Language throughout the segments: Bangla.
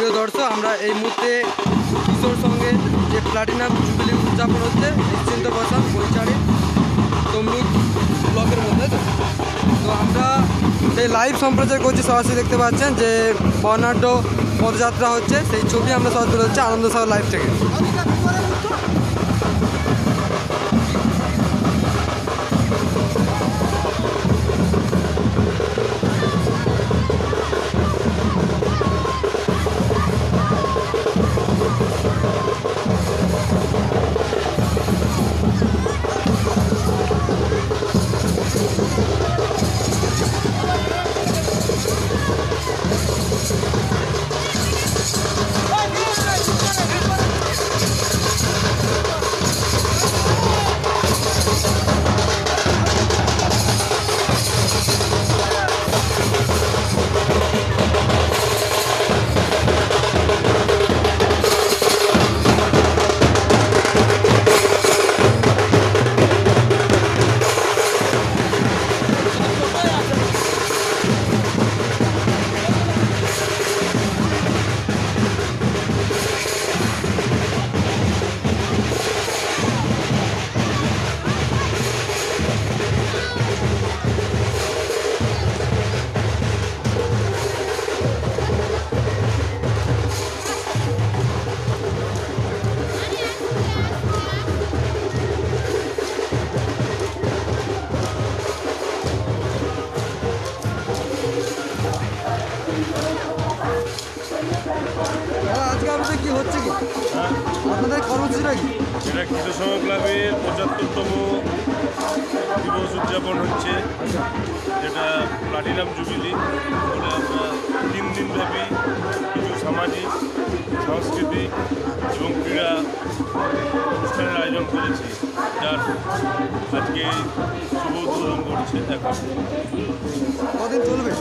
প্রিয় দর্শক, আমরা এই মুহূর্তে কিশোর সঙ্গে যে প্লাটিনাম জুবিলি উদযাপন হচ্ছে, নিশ্চিন্ত বসান বৈচারি তমলুক ব্লকের মধ্যে তো? আমরা সেই লাইভ সম্প্রচার করছি, সরাসরি দেখতে পাচ্ছেন যে বর্ণাঢ্য পদযাত্রা হচ্ছে সেই ছবি আমরা সরাসরি হচ্ছে আনন্দ সাগর লাইভ থেকে আজকে আপনাদের কি হচ্ছে কি? আপনাদের কর্মসূচিটা কি? এটা কৃষক ক্লাবের পঁচাত্তরতম দিবস উদযাপন হচ্ছে। যেটা প্লাটিনাম জুবিলি বলে আমরা তিন দিনব্যাপী কিছু সামাজিক সাংস্কৃতিক এবং ক্রীড়া অনুষ্ঠানের আয়োজন করেছি। যার আজকে শুভ উদ্বোধন করছে এখন। কদিন চলবে?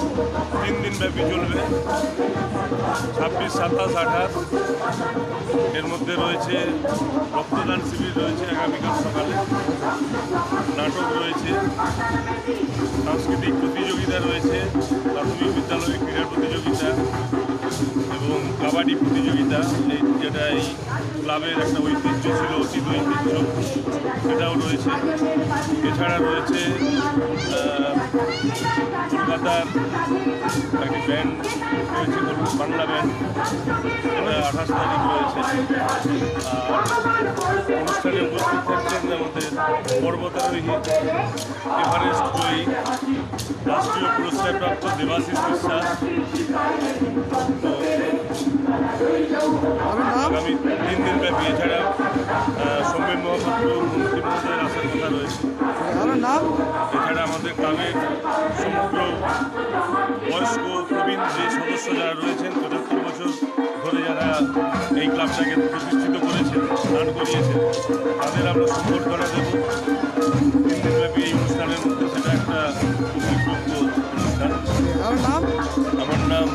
তিন দিনব্যাপী চলবে। ছাব্বিশ, সাতাশ, আঠাশ। এর মধ্যে রয়েছে রক্তদান শিবির রয়েছে আগামীকাল সকালে। নাটক রয়েছে। সাংস্কৃতিক প্রতিযোগিতা রয়েছে। প্রাথমিক বিদ্যালয়ে ক্রীড়া প্রতিযোগিতা এবং কাবাডি প্রতিযোগিতা। এই যেটা এই ক্লাবের একটা ঐতিহ্য ছিল, অতীত ঐতিহ্য, সেটাও রয়েছে। এছাড়া রয়েছে কলকাতার একটি ব্যান্ড রয়েছে বাংলা ব্যান্ড যেটা আঠাশ তারিখ রয়েছে। আর অনুষ্ঠানে উপস্থিত থাকছেন আমাদের পর্বতারোহী এভারেস্ট জয়ী রাষ্ট্রীয় পুরস্কারপ্রাপ্ত দেবাশিস বিশ্বাস। আগামী তিন দিন ব্যাপী এছাড়া সৌমেন মহাপাত্র মন্ত্রী মহোদয়ের আসার কথা রয়েছে। এছাড়া আমাদের গ্রামের সমগ্র বয়স্ক প্রবীণ যে সদস্য যারা রয়েছেন পঁচাত্তর বছর ধরে যারা এই ক্লাবটাকে প্রতিষ্ঠিত করেছেন দান করিয়েছেন তাদের আমরা সম্বর্ধনা দেব তিন ব্যাপী এই অনুষ্ঠানের মধ্যে সেটা একটা খুবই অনুষ্ঠান আমার নাম